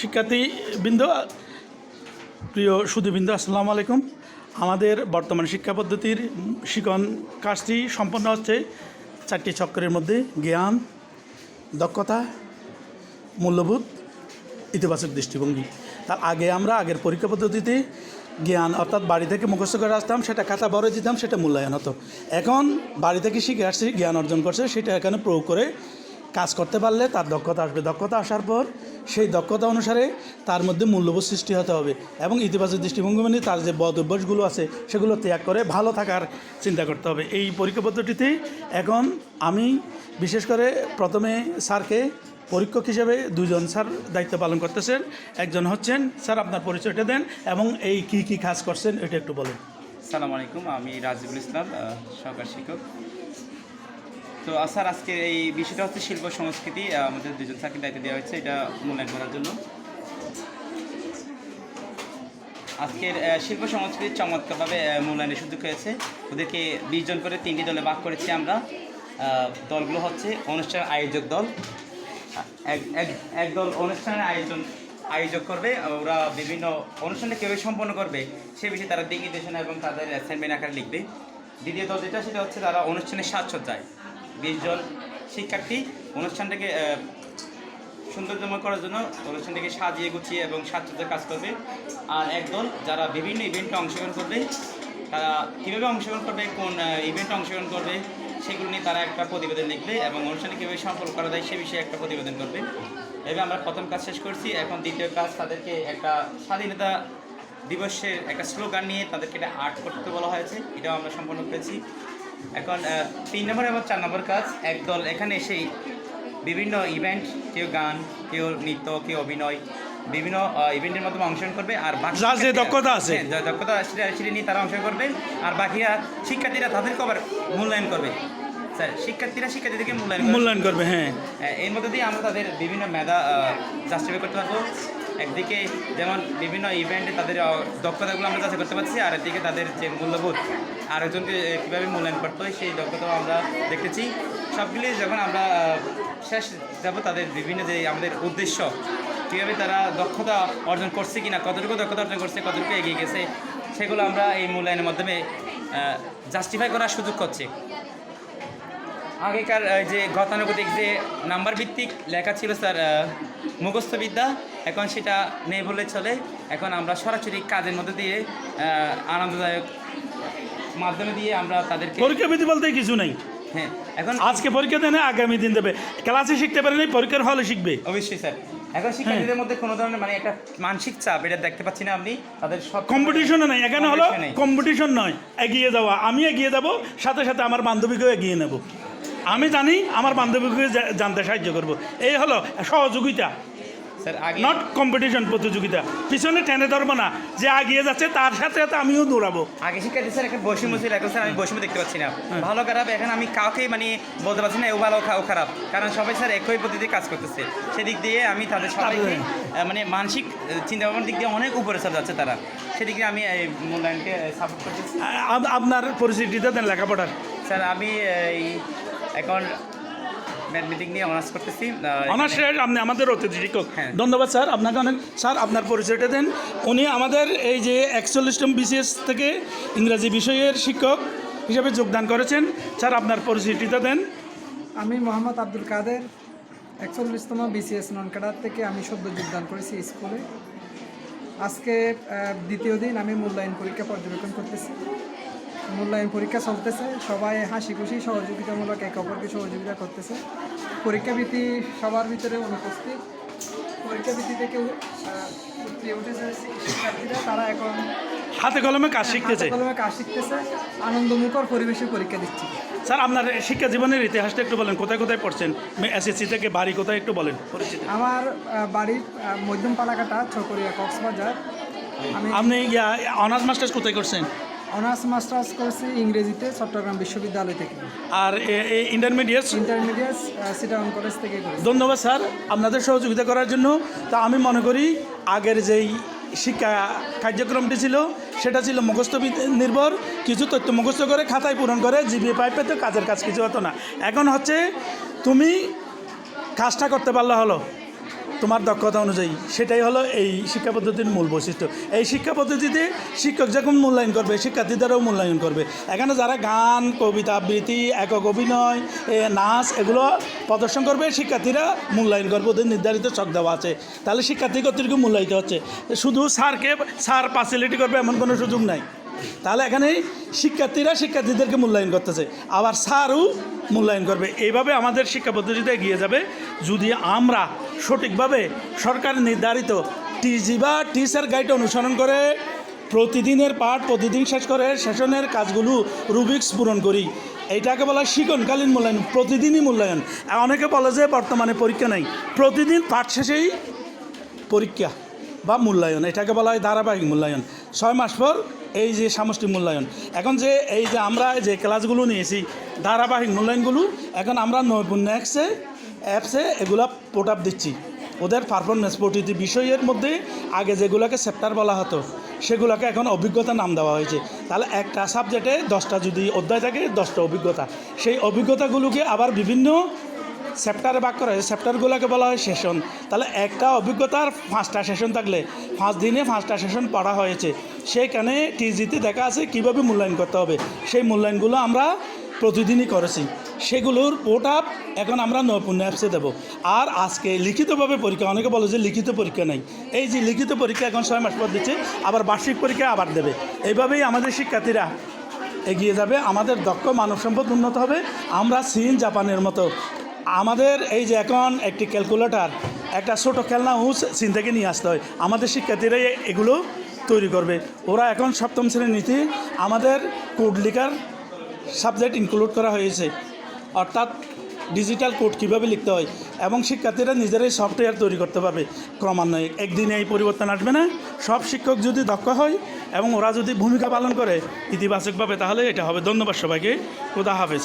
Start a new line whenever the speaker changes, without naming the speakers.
শিক্ষার্থীবৃন্দ প্রিয় সুদীবৃন্দ আসসালামু আলাইকুম। আমাদের বর্তমান শিক্ষা পদ্ধতির শিকন কাজটি সম্পন্ন হচ্ছে চারটি চক্রের মধ্যে, জ্ঞান, দক্ষতা, মূল্যবোধ, ইতিবাচক দৃষ্টিভঙ্গি। তার আগে আমরা আগের পরীক্ষা পদ্ধতিতে জ্ঞান অর্থাৎ বাড়ি থেকে মুখস্থ করে আসতাম, সেটা খাতা বড় দিতাম, সেটা মূল্যায়ন হতো। এখন বাড়ি থেকে শিখে আসছি, জ্ঞান অর্জন করছে, সেটা এখানে প্রয়োগ করে কাজ করতে পারলে তার দক্ষতা আসবে। দক্ষতা আসার পর সেই দক্ষতা অনুসারে তার মধ্যে মূল্যবোধ সৃষ্টি হতে হবে এবং ইতিবাচক দৃষ্টিভঙ্গি মানে তার যে বদ অভ্যাসগুলো আছে সেগুলো ত্যাগ করে ভালো থাকার চিন্তা করতে হবে। এই পরীক্ষা পদ্ধতিতে এখন আমি বিশেষ করে প্রথমে স্যারকে পরীক্ষক হিসেবে দুজন স্যার দায়িত্ব পালন করতেছেন। একজন হচ্ছেন, স্যার আপনার পরিচয়টা দেন এবং এই কি কি কাজ করছেন এটা একটু বলেন।
সালাম আলাইকুম, আমি রাজিবুল ইসলাম সহকারী শিক্ষক। তো স্যার আজকের এই বিষয়টা হচ্ছে শিল্প সংস্কৃতি আমাদের দুজন স্যারকে দায়িত্ব দেওয়া হয়েছে, এটা মূল্যায়ন করার জন্য। আজকের শিল্প সংস্কৃতির চমৎকারভাবে মূল্যায়নের সুযোগ হয়েছে। ওদেরকে বিশ জন করে তিনটি দলে ভাগ করেছি আমরা। দলগুলো হচ্ছে অনুষ্ঠান আয়োজক দল। এক দল অনুষ্ঠানের আয়োজন, আয়োজক করবে, ওরা বিভিন্ন অনুষ্ঠানটা কীভাবে সম্পন্ন করবে, সে বিষয়ে তারা দিক নির্দেশনা এবং তাদের অ্যাসাইনমেন্ট আকারে লিখবে। দ্বিতীয় দল যেটা, সেটা হচ্ছে তারা অনুষ্ঠানের সাজসজ্জায়। বিশ জন শিক্ষার্থী অনুষ্ঠানটাকে সৌন্দর্যময় করার জন্য অনুষ্ঠানটাকে সাজিয়ে গুছিয়ে এবং সাজসজ্জার কাজ করবে। আর একদল যারা বিভিন্ন ইভেন্টে অংশগ্রহণ করবে, তারা কীভাবে অংশগ্রহণ করবে, কোন ইভেন্টে অংশগ্রহণ করবে, সেগুলো নিয়ে তারা একটা প্রতিবেদন লিখবে এবং অনুষ্ঠানে কীভাবে সফল করা যায় সে বিষয়ে একটা প্রতিবেদন করবে। এভাবে আমরা প্রথম কাজ শেষ করছি। এখন দ্বিতীয় কাজ তাদেরকে একটা স্বাধীনতা দিবসের একটা স্লোগান নিয়ে তাদেরকে একটা আর্ট করতে বলা হয়েছে। এটাও আমরা সম্পন্ন করেছি। এখন তিন নম্বর এবং চার নম্বর কাজ একদল এখানে এসেই বিভিন্ন ইভেন্ট কেউ গান কেউ নৃত্য কেউ অভিনয় বিভিন্ন ইভেন্টের মাধ্যমে অংশগ্রহণ করবে আর বাকি
যে দক্ষতা আছে।
হ্যাঁ, দক্ষতা সেটা নিয়ে তারা অংশগ্রহণ করবে আর বাকিরা শিক্ষার্থীরা তাদেরকে আবার মূল্যায়ন করবে। স্যার শিক্ষার্থীরা শিক্ষার্থীদেরকে মূল্যায়ন
মূল্যায়ন করবে হ্যাঁ।
হ্যাঁ, এর মধ্যে দিয়ে আমরা তাদের বিভিন্ন মেধা জাস্টিফাই করতে পারব। একদিকে যেমন বিভিন্ন ইভেন্টে তাদের দক্ষতাগুলো আমরা যাচাই করতে পারছি, আর একদিকে তাদের যে মূল্যবোধ, আরেকজনকে কীভাবে মূল্যায়ন করতে হয় সেই দক্ষতাও আমরা দেখতেছি সবগুলি যখন আমরা শেষ যাব তাদের বিভিন্ন যে আমাদের উদ্দেশ্য, কীভাবে তারা দক্ষতা অর্জন করছে কিনা, কতটুকু দক্ষতা অর্জন করছে, কতটুকু এগিয়ে গেছে, সেগুলো আমরা এই মূল্যায়নের মাধ্যমে জাস্টিফাই করার সুযোগ হচ্ছে আগেকার যে গতানুগতিক যে নাম্বার ভিত্তিক লেখা ছিল স্যার আহ, মুখস্থ বিদ্যা এখন সেটা নেই বলে চলে। এখন আমরা সরাসরি কাজের মধ্যে দিয়ে আনন্দদায়ক মাধ্যমে দিয়ে আমরা তাদেরকে
পরীক্ষা বিধি বলতে কিছু নেই।
হ্যাঁ এখন
আজকে পরীক্ষা দেয় না আগামী দিন দেবে। ক্লাসে শিখতে পারে নাই পরীক্ষার হলে শিখবে।
অবশ্যই স্যার। এখন শিক্ষার্থীদের মধ্যে কোনো ধরনের মানে একটা মানসিক চাপ এটা দেখতে পাচ্ছি না আপনি। তাদের সব
কম্পিটিশনও নেই। এখানে হলো কম্পিটিশন নয়। এগিয়ে যাওয়া। আমি এগিয়ে যাব সাথে সাথে আমার বান্ধবীকেও এগিয়ে নেব। আমি জানি আমার বান্ধবীকে জানতে সাহায্য করব। এই হলো সহযোগিতা
স্যার
নট কম্পিটিশন প্রতিযোগিতা। পিছনে টেনে ধরবো না যে এগিয়ে যাচ্ছে তার সাথে সাথে আমিও দৌড়াবো।
আগে শিক্ষার্থী স্যার একটা বৈষম্য ছিল এখন স্যার আমি বৈষম্য দেখতে পাচ্ছি না। ভালো খারাপ এখন আমি কাউকে মানে বলতে পারছি না ও ভালো ও খারাপ। কারণ সবাই স্যার একই পদ্ধতিতে কাজ করতেছে। সেদিক দিয়ে আমি তাদের সবাইকে মানে মানসিক চিন্তা ভাবনার দিক দিয়ে অনেক উপরে চলে যাচ্ছে তারা। সেদিক দিয়ে আমি মূল্যায়নকে সাপোর্ট করতেছি
আ- আপনার পরিস্থিতিটা দেন লেখাপড়ার।
স্যার আমি এই এখন ম্যাথমেটিক নিয়ে অনার্স করতেছি।
অনার্স আপনি আমাদের অতিথি শিক্ষক।
হ্যাঁ।
ধন্যবাদ স্যার। আপনাকে অনেক স্যার আপনার পরিচয়টা দেন। উনি আমাদের এই যে একচল্লিশতম বিসিএস থেকে ইংরাজি বিষয়ের শিক্ষক হিসেবে যোগদান করেছেন। স্যার আপনার পরিচিতিটা দেন।
আমি মোহাম্মদ আব্দুল কাদের একচল্লিশতম বিসিএস নন ক্যাডার থেকে আমি সদ্য যোগদান করেছি স্কুলে। আজকে দ্বিতীয় দিন আমি মূল্যায়ন পরীক্ষা পর্যবেক্ষণ করতেছি। মূল্যায়ন পরীক্ষা চলতেছে সবাই হাসি খুশি সহযোগিতামূলক একে অপরকে সহযোগিতা করতেছে। পরীক্ষাভীতি সবার ভিতরে অনুপস্থিত। পরীক্ষাভীতি থেকে উঠেছে শিক্ষার্থীরা তারা এখন
হাতে কলমে কাজ শিখতেছে।
কলমে কাজ শিখতেছে আনন্দমুখর পরিবেশে পরীক্ষা দিচ্ছে।
স্যার আপনার শিক্ষা জীবনের ইতিহাসটা একটু বলেন কোথায় কোথায় পড়ছেন? এসএসসি থেকে বাড়ি কোথায় একটু বলেন
আমার বাড়ির মধ্যম পালাকাটা ছকরিয়া কক্সবাজার। আমি
আপনি ইয়া অনার্স মাস্টার্স কোথায় করছেন?
অনার্স মাস্টার্স করছি ইংরেজিতে চট্টগ্রাম বিশ্ববিদ্যালয় থেকে।
আর ইন্টারমিডিয়েট
ইন্টারমিডিয়েট সিটাগন কলেজ থেকে
ধন্যবাদ স্যার আপনাদের সহযোগিতা করার জন্য। তা আমি মনে করি আগের যেই শিক্ষা কার্যক্রমটি ছিল সেটা ছিল মুখস্থ নির্ভর। কিছু তথ্য মুখস্থ করে খাতায় পূরণ করে জিবিএ পাইপ পেতে কাজের কাজ কিছু হতো না। এখন হচ্ছে তুমি কাজটা করতে পারলে হলো। তোমার দক্ষতা অনুযায়ী। সেটাই হলো এই শিক্ষা পদ্ধতির মূল বৈশিষ্ট্য। এই শিক্ষা পদ্ধতিতে শিক্ষক যখন মূল্যায়ন করবে শিক্ষার্থীদেরও মূল্যায়ন করবে। এখানে যারা গান কবিতা আবৃত্তি একক অভিনয় এ, নাচ এগুলো প্রদর্শন করবে শিক্ষার্থীরা মূল্যায়ন করবে। ওদের নির্ধারিত চক দেওয়া আছে। তাহলে শিক্ষার্থী কর্তৃক মূল্যায়িত হচ্ছে। শুধু স্যারকে স্যার পাসিলিটি করবে এমন কোনো সুযোগ নাই। তাহলে এখানে শিক্ষার্থীরা শিক্ষার্থীদেরকে মূল্যায়ন করতেছে। আবার স্যারও মূল্যায়ন করবে। এইভাবে আমাদের শিক্ষা পদ্ধতিতে এগিয়ে যাবে। যদি আমরা সঠিকভাবে সরকার নির্ধারিত টিজি বা টিচার গাইড অনুসরণ করে প্রতিদিনের পাঠ, প্রতিদিন শেষ করে সেশনের কাজগুলো রুবিক্স পূরণ করি এইটাকে বলা হয় শিকনকালীন মূল্যায়ন, প্রতিদিনই মূল্যায়ন। অনেকে বলে যে বর্তমানে পরীক্ষা নেই। প্রতিদিন পাঠ শেষেই পরীক্ষা বা মূল্যায়ন, এটাকে বলা হয় ধারাবাহিক মূল্যায়ন। ছয় মাস পর এই যে সামষ্টিক মূল্যায়ন। এখন যে এই যে আমরা যে ক্লাসগুলো নিয়েছি, ধারাবাহিক মূল্যায়নগুলো, এখন আমরা নৈপুণ্য অ্যাপসে অ্যাপসে এগুলা পোট আপ দিচ্ছি। ওদের পারফরমেন্স প্রতিটি বিষয়ের মধ্যে আগে যেগুলোকে সেপ্টার বলা হতো, সেগুলোকে এখন অভিজ্ঞতা নাম দেওয়া হয়েছে। তাহলে একটা সাবজেক্টে দশটা যদি অধ্যায় থাকে, দশটা অভিজ্ঞতা। সেই অভিজ্ঞতাগুলোকে আবার বিভিন্ন চ্যাপ্টারে ভাগ করা হয় চ্যাপ্টারগুলোকে বলা হয় সেশন তাহলে একটা অভিজ্ঞতার পাঁচটা সেশন থাকলে, পাঁচ দিনে পাঁচটা সেশন পড়া হয়েছে। সেখানে টিজিতে দেখা আছে কীভাবে মূল্যায়ন করতে হবে। সেই মূল্যায়নগুলো আমরা প্রতিদিনই করেছি। সেগুলোর পোট আপ এখন আমরা নৈপুণ্য অ্যাপসে দেবো। আর আজকে লিখিতভাবে পরীক্ষা, অনেকে বলে যে লিখিত পরীক্ষা নেই। এই যে লিখিত পরীক্ষা এখন ছয় মাস পর দিচ্ছে, আবার বার্ষিক পরীক্ষা আবার দেবে। এইভাবেই আমাদের শিক্ষার্থীরা এগিয়ে যাবে। আমাদের দক্ষ মানব সম্পদ উন্নত হবে। আমরা চীন জাপানের মতো। আমাদের এই যে এখন একটি ক্যালকুলেটর, একটা ছোটো খেলনা হুস চীন থেকে নিয়ে আসতে হয়। আমাদের শিক্ষার্থীরা এগুলো তৈরি করবে। ওরা এখন সপ্তম শ্রেণির নীতি আমাদের কোড লিখার সাবজেক্ট ইনক্লুড করা হয়েছে। অর্থাৎ ডিজিটাল কোড কীভাবে লিখতে হয় এবং শিক্ষার্থীরা নিজেরাই সফটওয়্যার তৈরি করতে পারবে। ক্রমান্বয়ে একদিনে এই পরিবর্তন আসবে না। সব শিক্ষক যদি দক্ষ হয় এবং ওরা যদি ভূমিকা পালন করে ইতিবাচকভাবে, তাহলে এটা হবে। ধন্যবাদ সবাইকে। খুদা হাফেজ।